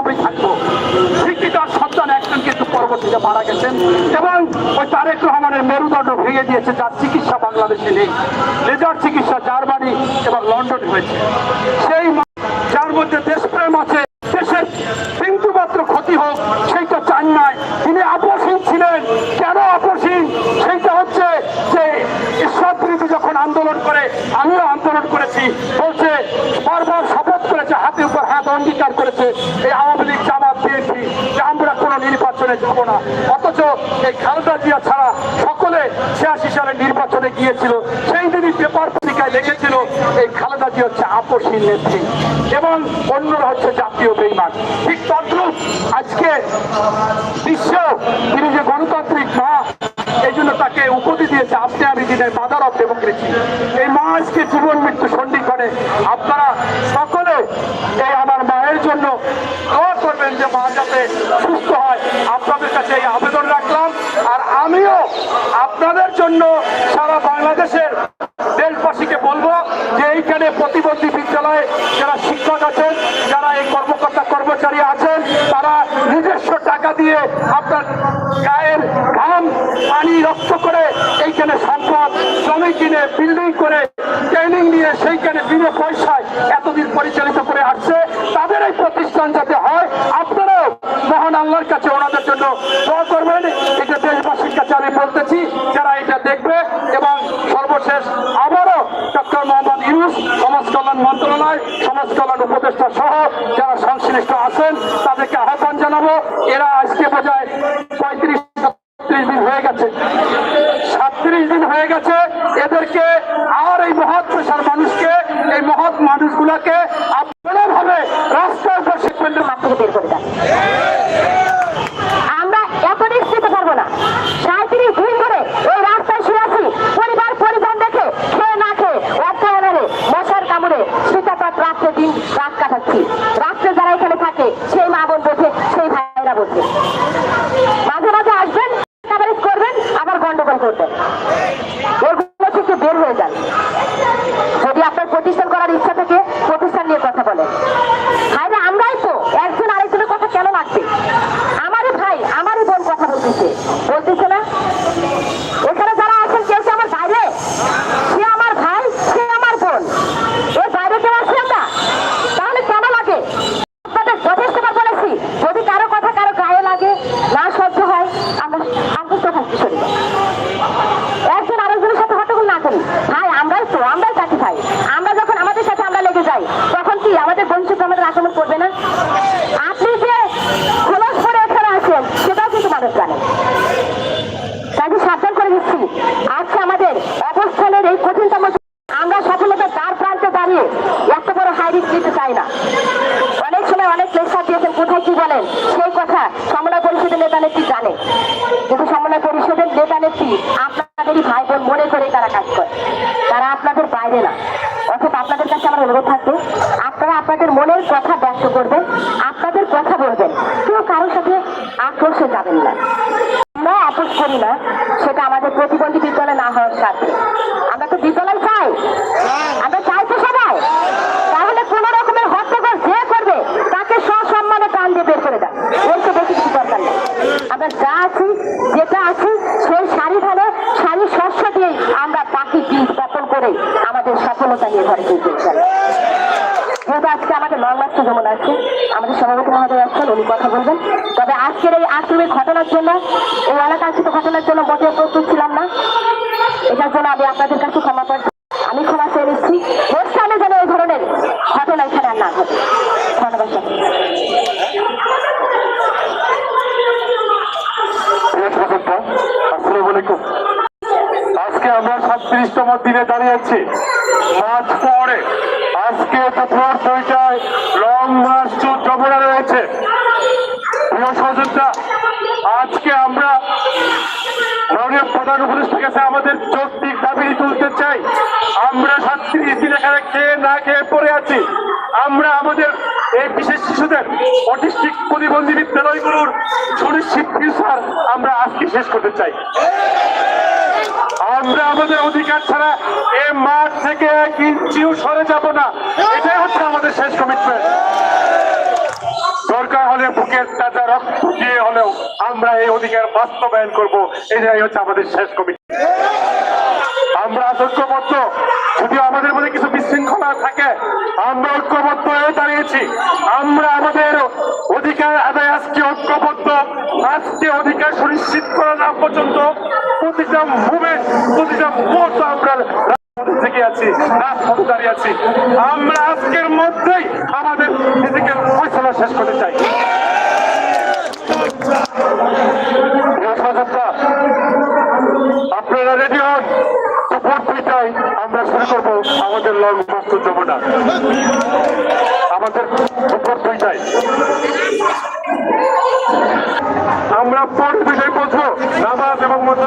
আমি থাকব। ঠিকই তার সন্তান একজন কিন্তু পরবর্তীতে মারা গেছেন এবং ওই তারেক রহমানের মেরুদণ্ড ভেঙে দিয়েছে, যার চিকিৎসা বাংলাদেশে নেই। লেজার চিকিৎসা জার্মানি এবং লন্ডন হয়েছে। সেই যার মধ্যে দেশপ্রেম আছে যখন আন্দোলন করে, আমিও আন্দোলন করেছি। বলছে, বারবার শপথ করেছে হাতে উপর হাত অঙ্গীকার করেছে। এই আওয়ামী লীগ, জামাত, বিএনপি, যে আমরা কোনো নির্বাচনে যাব না। অথচ এই খালেদা জিয়া ছাড়া সকলে ছিয়াশি সালে নির্বাচনে গিয়েছিল। সেই দিনই পেপার পত্রিকায় লিখেছিল এই খালেদা জিয়া হচ্ছে আপসহীন নেত্রী। এবং অন্যরা হচ্ছে জাতীয় বেইমান। ঠিক তদ্রুপ আজকে বিশ্ব, তিনি যে গণতান্ত্রিক মা এই জন্য তাকে উপাধি দিয়েছে। আপনি দিনের মাদার অফ ডেমোক্রেসি। এই মা আজকে জীবন মৃত্যু সন্ধিক্ষণে আপনারা সকলে এই আমার মায়ের জন্য করবেন যে মা যাতে সুস্থ হয়। আপনাদের কাছে এই আবেদন রাখলাম। আর আমিও আপনাদের জন্য সারা বাংলাদেশের দেশবাসীকে বলব যে এইখানে প্রতিবন্ধী বিদ্যালয়ে যারা শিক্ষক আছেন, যারা এই কর্মকর্তা কর্মচারী আছেন, তারা নিজস্ব টাকা দিয়ে আপনার গায়ের ঘাম, পানি রক্ত করে এইখানে সম্পদ জমি কিনে বিল্ডিং করে ট্রেনিং নিয়ে সেইখানে বিনা পয়সায় এতদিন পরিচালিত করে আসছে। তাদের এই প্রতিষ্ঠান যাতে হয়, আপনারাও মহান আল্লাহর কাছে ওনাদের জন্য দোয়া করবেন। এটা দেশবাসীর কাছে আমি বলতেছি, যারা এটা দেখবে এবং সর্বশেষ আবারও ডক্টর মোহাম্মদ ইউনুস, সমাজ কল্যাণ মন্ত্রণালয়, সমাজ কল্যাণ উপদেষ্টা সহ যারা সংশ্লিষ্ট আছেন, তাদেরকে আহ্বান জানাব। এরা আজকে বোঝায় পঁয়ত্রিশ সাতত্রিশ দিন হয়ে গেছে সাতত্রিশ দিন হয়ে গেছে এদেরকে আর এই মহৎ পেশার মানুষকে এই মানুষগুলাকে আপনারা ভাবে শিখবেন না থেকে বের করে দেন। আমরা এত নিশ্চিত পারব না। সাঁত্রিশ দিন ধরে ওই রাস্তায় শুয়ে আছি, পরিবার পরিজন দেখে, খেয়ে না খেয়ে অর্থায়নে মশার কামড়ে শীতাতাপ রাত্রে দিন রাত কাটাচ্ছি। রাত্রে যারা এখানে থাকে, সেই মা বোন বোঝে, সেই ভাইরা বোঝে। মাঝে মাঝে আসবেন করবেন, আবার গন্ডগোল করবেন। থেকে বের হয়ে যান যদি আপনার প্রতিষ্ঠান করার ইচ্ছা থাকে, প্রতিষ্ঠান নিয়ে কথা বলেন। ভাইরা, আমরাই তো। একজন আরেকজনের কথা কেন লাগবে আমারই ভাই, আমারই বোন কথা বলতেছে। বলতেছে না এখানে যারা আছেন কেউ কি আমার বাইরে সে আমার ভাই সে আমার বোন এর বাইরে কেউ আছি আমরা তাহলে কেন লাগে আপনাদের যথেষ্টবার বলেছি যদি কারও কথা কারও গায়ে লাগে না সহ্য হয় আমরা আন্তস্থ থাকতে চলি একজন আরেকজনের সাথে হট্টগোল না করি ভাই আমরাই তো আমরাই জাতি ভাই আমরা যখন আমাদের সাথে আমরা লেগে যাই। তখন কি আমাদের বঞ্চিত আমাদের আক্রমণ করবে না? আপনি যে খোলস করে এখানে আছেন, সেটাও কিন্তু মানুষ জানে। তাকে সাবধান করে দিচ্ছি। আজকে আমাদের অবস্থানের এই কঠিনতম আমরা সফলতার দ্বার প্রান্তে দাঁড়িয়ে এত বড় হাই রিস্ক নিতে চাই না। অনেক সময় অনেক লেকচার দিয়েছেন, কোথায় কি বলেন? সেই কথা সমন্বয় পরিষদের নেতা নেত্রী জানে। কিন্তু সমন্বয় পরিষদের নেতা নেত্রী আপনাদেরই ভাই বোন মনে করে তারা কাজ করে। তারা আপনাদের বাইরে না অর্থাৎ আপনাদের কাছে আমার অনুরোধ থাকবে। আপনারা আপনাদের মনের কথা ব্যক্ত করবেন, আপনাদের কথা বলবেন। কেউ কারোর সাথে আক্রোশে যাবেন না। আমরা আপোষ করি না। সেটা আমাদের প্রতিবন্ধী বিদ্যালয় না হওয়ার সাথে। আমরা তো বিদ্যালয় চাই। আমরা চাই তো সবাই। তাহলে কোন রকমের হট্টগোল যে করবে, তাকে সসম্মানে প্রাণ দিয়ে বের করে দেন। এর তো বেশি কিছু দরকার নেই। আমরা যা আছি, যেটা আছি, সেই শাড়ি ধারে শাড়ি শস্য দিয়েই আমরা বাকি বপন করে আমাদের সফলতা নিয়ে ঘরে ফিরতে চাই। যেহেতু আজকে আমাদের লং মাস যেমন আছে, আমাদের সভাপতি মহোদয় আসছেন উনি কথা বলবেন। তবে আজকের এই আশ্রমের ঘটনার জন্য, এই অনাকাঙ্ক্ষিত ঘটনার জন্য মোটেও প্রস্তুত ছিলাম না। এটার জন্য আমি আপনাদের কাছে ক্ষমা প্রার্থী আমি ক্ষমা চেয়ে নিচ্ছি নেক্সট টাইমে যেন এই ধরনের ঘটনা এখানে আর না ঘটে ধন্যবাদ সকলকে। প্রিয় শ্রোতা, আসসালামু আলাইকুম। আজকে আমরা সাতত্রিশতম দিনে দাঁড়িয়ে আছি মাঝ পরে আজকে দুপুর দুইটায় লং মার্চ যমুনা রয়েছে। প্রিয় সহযোগিতা আজকে আমরা মাননীয় প্রধান উপদেষ্টা কাছে আমাদের যৌক্তিক দাবি তুলতে চাই। আমরা সাতত্রিশ দিন এখানে খেয়ে না খেয়ে পড়ে আছি। আমরা আমাদের এই বিশেষ শিশুদের অটিস্টিক প্রতিবন্ধী বিদ্যালয়গুলোর সুনিশ্চিত আমরা আজকে শেষ করতে চাই। আমাদের অধিকার ছাড়া এই মাঠ থেকে এক ইঞ্চিও সরে যাব না। এটাই হচ্ছে আমাদের শেষ কমিটমেন্ট দরকার হলে বুকের তাজা রক্ত দিয়ে হলেও আমরা এই অধিকার বাস্তবায়ন করব। এটাই হচ্ছে আমাদের শেষ কমিটি আমরা ঐক্যবদ্ধ। যদি আমাদের মধ্যে কিছু বিশৃঙ্খলা থাকে, আমরা ঐক্যবদ্ধ হয়ে দাঁড়িয়েছি। আমরা আমাদের অধিকার আদায় আজকে ঐক্যবদ্ধ। আজকে অধিকার সুনিশ্চিত করা না পর্যন্ত প্রতিটা মুহূর্ত আমরা রাজপথে থেকে আছি রাজপথে দাঁড়িয়ে আছি। আমরা আজকের মধ্যেই আমাদের ফিজিক্যাল ফয়সলা শেষ করতে চাই। আপনারা রেডি হন? দুপুর দুইটায় আমরা শুরু করব আমাদের লং মার্চ যমুনা। আমাদের দুপুর দুইটায় আমরা পর দুইটায় পৌঁছবো নামাজ এবং মধ্যে